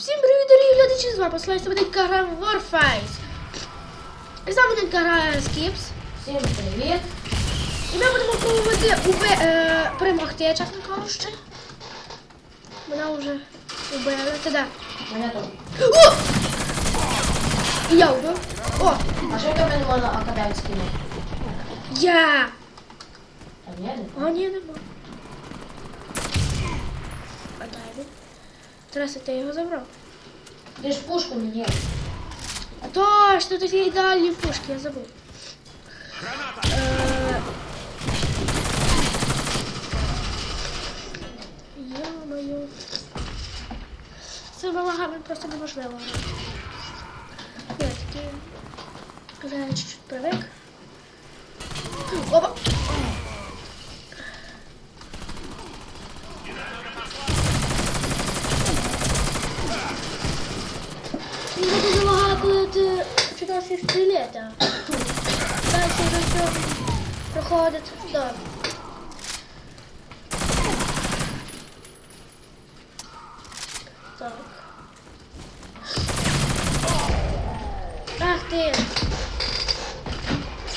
Всім привіт, дорогі глядачі, з вами послухайте мене гра Warface. І нами тут грає Скіпс. Всім привіт! І ми будемо пробувати уби... е, перемогти, чесно кажучи. Мене вже убили. Ти де? Мене тут. О! І я убив. О! А що тебе не можна академський? Я! Там є не? А ні, нема. А дай він. Тараса, ти його забрав. Ти ж пушку мені. А точно, тут є ідеальні пушки, я забув. Е, Ё-моё. З цими лагами просто неможливо. Я такий... Вже я чуть-чуть привик. носишь жилета. Дальше уже все проходит в дом. Так. Ах ты!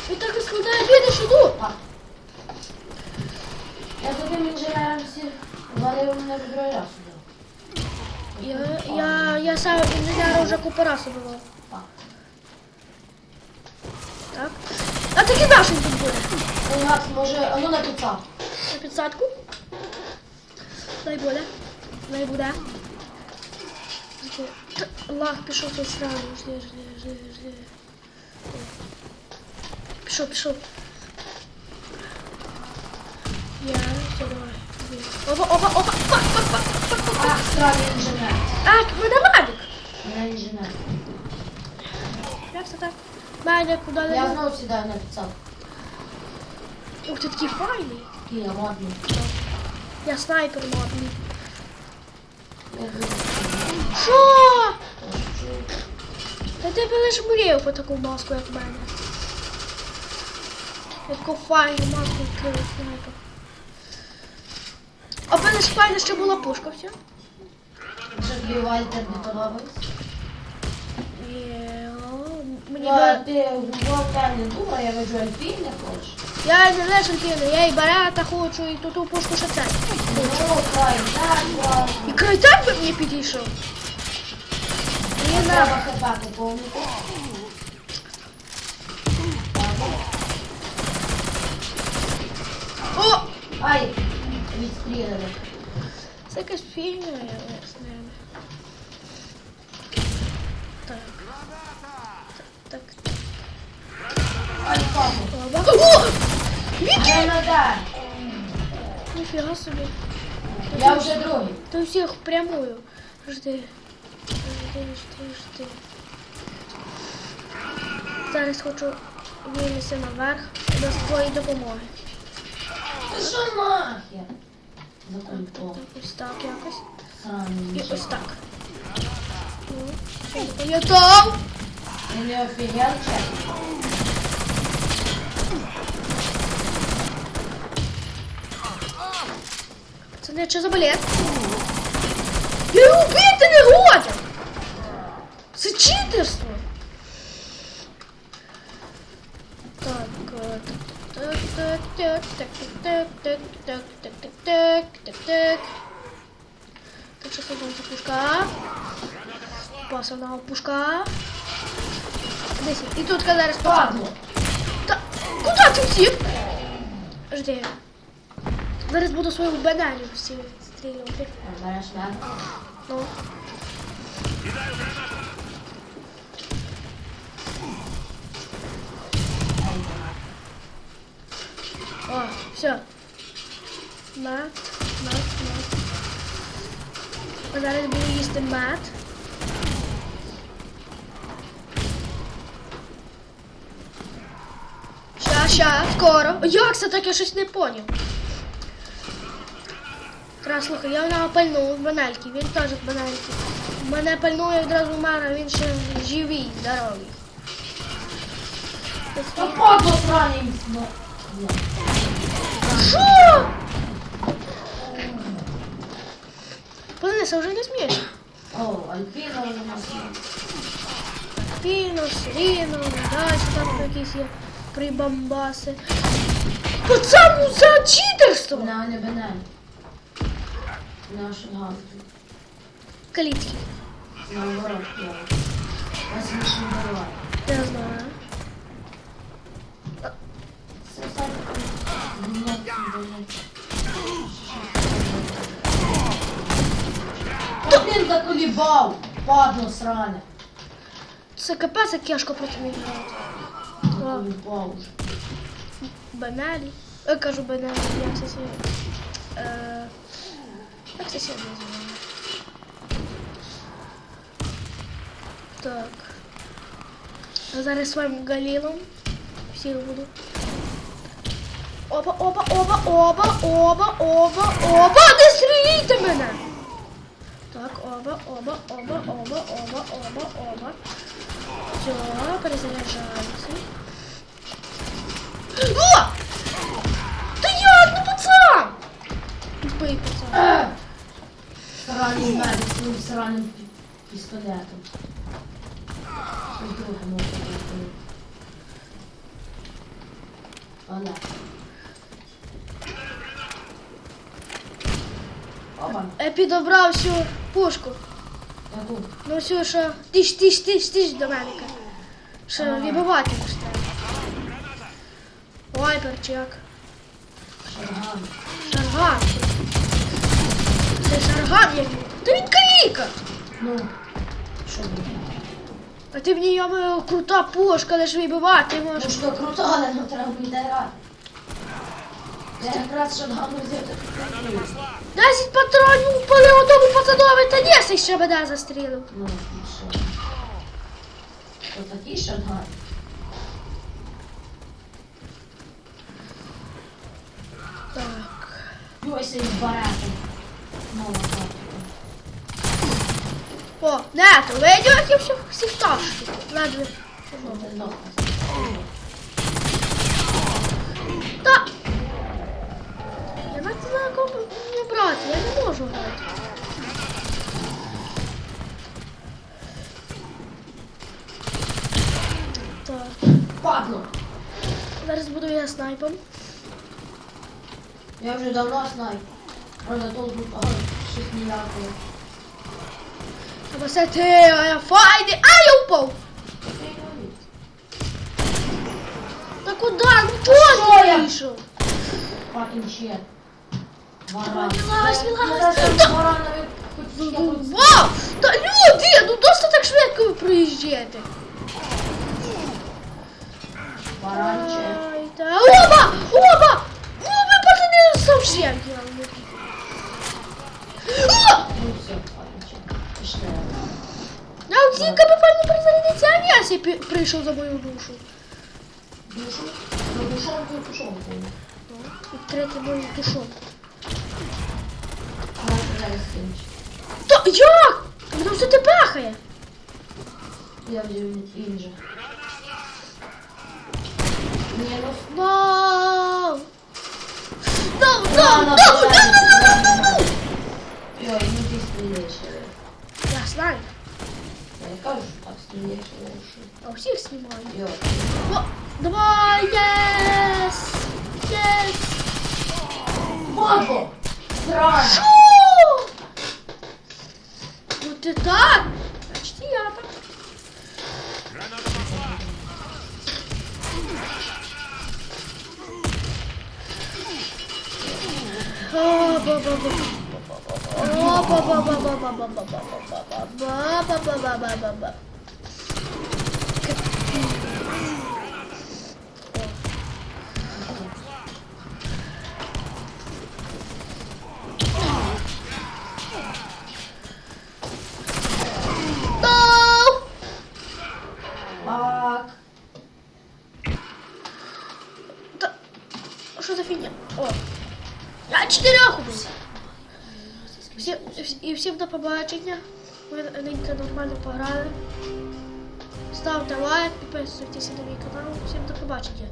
Вот так из куда обедаешь иду! Я таким инженером валил меня другой раз. Я, я, я сам инженер уже купорасу бывал. А. А. Так. А таки нашим тут буде. Макс, може, а ну на піца. На підсадку. Дай буде. Дай буде. Лаг пішов тут сразу. Жди, жди, жди, жди. Пішов, пішов. Я, все, давай. Опа, опа, опа, опа, опа, опа. Ах, странний інженер. Так, мене Мадик. Мене інженер. Як це так? Куди Я не знову сідаю на. Ух, ти такий файний. Такий я модний. Я снайпер модний. Я дуже Що? Та ти б лиш мріяв по таку маску, як в мене. Я таку файну маску відкрив снайпер. А в мене ж файна ще була пушка, все. Що тобі не подобається? О, Мені Я, би... ти в не думав, я веду альпін не хочеш. Я не знаю, що кину, я і барата хочу, і ту пушку це. Ну, край, так, класно. І край так би мені підійшов. Мені Треба на... хп поповнити. О! Ай, відстріляли. Це якась фігня, я не знаю. Так. Так, так. Ай, папу. Оба. О! Віки! надар. Ніфіга собі. Я вже другий. Ти всіх впрямую. Жди. Жди, жди, жди. Зараз хочу вилізти наверх без твоєї допомоги. Ти що нахер? Так, ось так якось. Сраний І ось так. Ну, Я там! Не офігел, Це що за балет? Я його вбити не годен! Це читерство! Так, е, так, так, так, так, так, так, так, так, так, так, так, так. Так, що це за пушка? Пасана пушка. Десь. І тут зараз Падло. Та куди ти всіх? Жди. Зараз буду свою бананю всі стрілювати. Береш мене. Ну. О, все. Мат, мат, мат. А зараз буду їсти мат. Ща, ща, скоро. Як це так? Я щось не поняв. Слухай, я в нього пальнув в банальки, він теж в банальки. Мене пальнує одразу Мара, він ще живий, здоровий. Та падло сраний. Пане, це вже не. А О, Альпіно у нас є. Піно, Сиріно, далі там якісь є прибамбаси. Пацан, ну за читерство! Вона не бенель. Наш ганки. Калітки. Наоборот, я. Нас не буває. Я знаю. Це все таке. Один заколібав, падло сране. Це капець, як тяжко проти них грати. Заколібав уже. Баналі. Я кажу баналі, як це сьогодні. Е, як це сьогодні називає? Так. А зараз своїм галілом. Всіх буду. Опа, опа, опа, опа, опа, опа, опа, не стрілійте мене! Так, оба, оба, оба, оба, оба, оба, оба. Все, перезаряджаемся. Своїм сраним пістолетом. Щось друге може бути. Але. Опа, Я підобрав всю пушку. я тут. Ну все, що тиш, тиш, тиш, тиш до мене. Що Ага. вибивати можна. Ой, перчак. Шарган. Шарган. Це шарган який. Та він каліка. Ну, що буде? А ти мені я маю крута пушка, лиш вибивати Ну можеш. що, круто, але ну треба буде грати. Я якраз шаргану взяти. 10 патронів упали одному пацанові, та ні, ще мене застрілив. Ну, і що? То такий шарган. Так. Йойся із баретом. Нова тактика. О, да, вы идете все в сектор. Ладно. Да. Я на тебя копу не брать, я не можу брать. Так. Падло. Зараз буду я снайпом. Я вже давно снайп. Правда, толку погано, щось ніякого. Acertei, olha, fode. Ai, eu pau. Tá com dó, não pode, bicho. Fucking shit. Вау! Та люди, ну досить так швидко ви приїжджаєте. Баранче. Оба! Оба! Ну ви пацани совсем ділали. оці капітальні призарядиться авіації прийшов за мою душу. Душу? Ну душу він пішов, напевно. Третій бой пішов. Вона зараз синчить. Та як? Вона все те пахає. Я взял інже. Не ну... а у всіх знімаю. Йой. О, давай, єс! Єс! Мако! Срань! Шо? Ну ти так? Значить і я так. О, Що за? О! Я чотирьох убив! І всім до побачення. Ви ненька нормально пограли. Ставте лайк, підписуйтесь на мій канал. Всім до побачення.